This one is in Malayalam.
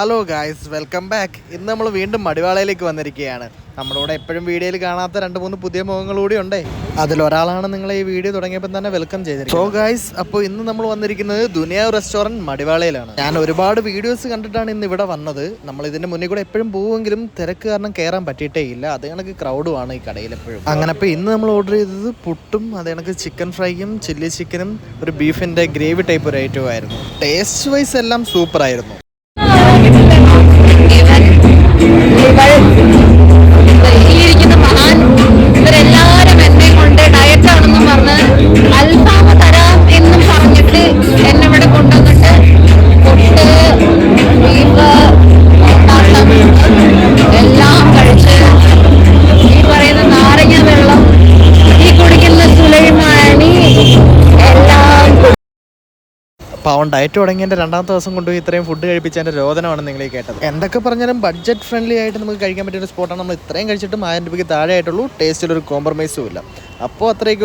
ഹലോ ഗായ്സ് വെൽക്കം ബാക്ക് ഇന്ന് നമ്മൾ വീണ്ടും മടിവാളയിലേക്ക് വന്നിരിക്കുകയാണ്. നമ്മുടെ കൂടെ എപ്പോഴും വീഡിയോയിൽ കാണാത്ത രണ്ട് മൂന്ന് പുതിയ മുഖങ്ങൾ കൂടി ഉണ്ടേ. അതിലൊരാളാണ് നിങ്ങൾ ഈ വീഡിയോ തുടങ്ങിയപ്പോൾ തന്നെ വെൽക്കം ചെയ്തിരിക്കുന്നത്. സോ ഗായ്സ് അപ്പോൾ ഇന്ന് നമ്മൾ വന്നിരിക്കുന്നത് ദുനിയാവ് റെസ്റ്റോറന്റ് മടിവാളയിലാണ്. ഞാൻ ഒരുപാട് വീഡിയോസ് കണ്ടിട്ടാണ് ഇന്ന് ഇവിടെ വന്നത്. നമ്മൾ ഇതിന്റെ മുന്നിൽ കൂടെ എപ്പോഴും പോവുമെങ്കിലും തിരക്ക് കാരണം കയറാൻ പറ്റിയിട്ടേ ഇല്ല. അത് കണക്ക് ക്രൗഡുമാണ് ഈ കടയിൽ എപ്പോഴും. അങ്ങനെ അപ്പോൾ ഇന്ന് നമ്മൾ ഓർഡർ ചെയ്തത് പുട്ടും അത് കണക്ക് ചിക്കൻ ഫ്രൈയും ചില്ലി ചിക്കനും ഒരു ബീഫിന്റെ ഗ്രേവി ടൈപ്പ് ഒരു ഐറ്റവും ആയിരുന്നു. ടേസ്റ്റ് വൈസ് എല്ലാം സൂപ്പർ പാവം ഡയറ്റ് തുടങ്ങിയതിന്റെ രണ്ടാമത്തെ ദിവസം കൊണ്ടുപോയി ഇത്രയും ഫുഡ് കഴിപ്പിച്ചതിന്റെ രോദനമാണ് നിങ്ങൾ ഈ കേട്ടത്. എന്തൊക്കെ പറഞ്ഞാലും ബഡ്ജറ്റ് ഫ്രണ്ട്ലി ആയിട്ട് നമുക്ക് കഴിക്കാൻ പറ്റിയ ഒരു സ്പോട്ടാണ് നമ്മൾ ഇത്രയും കഴിച്ചിട്ടും ആയിരം രൂപയ്ക്ക് താഴെ ആയിട്ടുള്ളൂ ടേസ്റ്റിൽ ഒരു കോംപ്രമൈസും ഇല്ല. അപ്പോൾ അത്രയൊക്കെ